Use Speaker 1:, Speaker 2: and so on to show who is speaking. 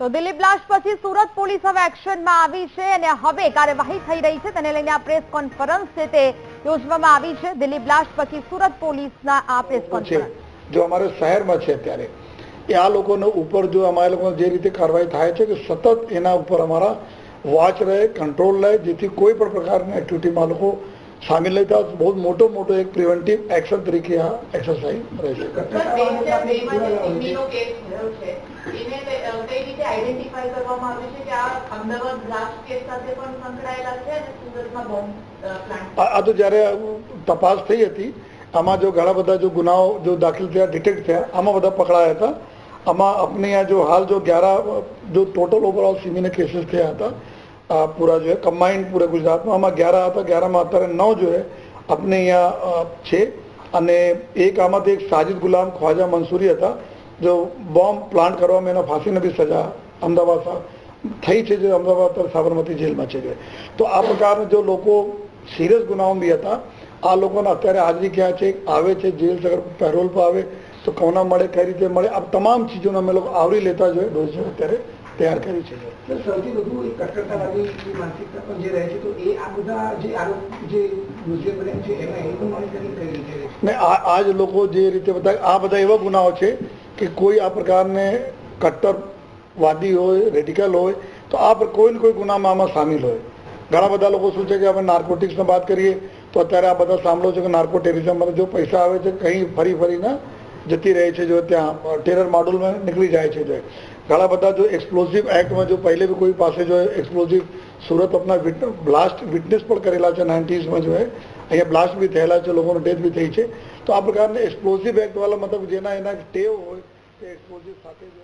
Speaker 1: તો દિલ્હી બ્લાસ્ટ પછી સુરત પોલીસ હવે એક્શનમાં આવી છે અને હવે કાર્યવાહી થઈ રહી છે. તેને લઈને આ પ્રેસ કોન્ફરન્સ છે તે યોજવામાં આવી છે. દિલ્હી બ્લાસ્ટ પછી સુરત પોલીસના આ પ્રેસ કોન્ફરન્સ.
Speaker 2: જો અમારે શહેરમાં છે અત્યારે એ આ લોકોનો ઉપર જો અમારા લોકો જે રીતે કાર્યવાહી થાય છે કે સતત એના ઉપર અમારા વોચ રહે કંટ્રોલ રહે જેથી કોઈ પણ પ્રકારની એક્ટિવિટીમાં લોકો સામેલ લઈ બહુ મોટો મોટો એક પ્રિવેન્ટિવ એક્શન તરીકે આ એક્સરસાઇઝ રહેશે
Speaker 3: આ
Speaker 2: તો જ્યારે તપાસ થઈ હતી આમાં જો ઘણા બધા જો ગુનાઓ જો દાખલ થયા ડિટેક્ટ થયા આમાં બધા પકડાયા હતા. આમાં આપણે આ જો હાલ જો ગ્યારા જો ટોટલ ઓવરઓલ સિમીના કેસીસ થયા હતા પૂરા જો કમ્બાઇન્ડ પૂરા ગુજરાતમાં. આમાં ગ્યારહ હતા ગ્યારહમાં અત્યારે નવ જો હે આપણે અહીંયા છે. અને એક આમાંથી એક સાજિદ ગુલામ ખ્વાજા મંસૂરી હતા, જો બોમ્બ પ્લાન્ટ કરવામાં એના ફાંસીને બી સજા. અમદાવાદ થઈ છે જે અમદાવાદ અત્યારે સાબરમતી જેલમાં છે જે. તો આ પ્રકારના જો લોકો સિરિયસ ગુનાઓ બી હતા, આ લોકોને અત્યારે હાજરી ક્યાં છે? આવે છે જેલ અગર પેરોલ પર આવે, તો કોના મળે, કઈ રીતે મળે? આ તમામ ચીજોને અમે લોકો આવરી લેતા જોઈએ ડોઝ અત્યારે. તૈયાર કરી છે.
Speaker 4: સૌથી વધુ કટ્ટરતાવાદી માનસિકતા પણ જે રહે છે તો એ આ બધા જે આરોપ જે મ્યુઝિયમ બને છે એમાં એનું મોનિટરિંગ કઈ રીતે
Speaker 2: ને આ આ જ લોકો જે રીતે બધા આ બધા એવા ગુનાઓ છે કે કોઈ આ પ્રકારને કટ્ટરવાદી હોય રેડિકલ હોય તો આ પર કોઈ ને કોઈ ગુનામાં આમાં સામેલ હોય. ઘણા બધા લોકો શું છે કે આપણે નાર્કોટિક્સની વાત કરીએ તો અત્યારે આ બધા સાંભળો છો કે નાર્કો ટેરિઝમ જો પૈસા આવે છે કંઈ ફરી ફરીને જતી રહે છે જો ત્યાં ટેરર મોડ્યુલમાં નીકળી જાય છે જો. ઘણા બધા જો એક્સપ્લોઝિવ એક્ટમાં જો પહેલે બી કોઈ પાસે જો એક્સપ્લોઝિવ સુરત આપના બ્લાસ્ટ વિટનેસ પણ કરેલા છે નાઇન્ટીઝમાં જો અહીંયા બ્લાસ્ટ બી થયેલા છે, લોકોનો ડેથ બી થઈ છે. તો આ પ્રકારના એક્સપ્લોઝિવ એક્ટવાળા મતલબ જેના એના ટેવ હોય તે એક્સપ્લોઝિવ સાથે જો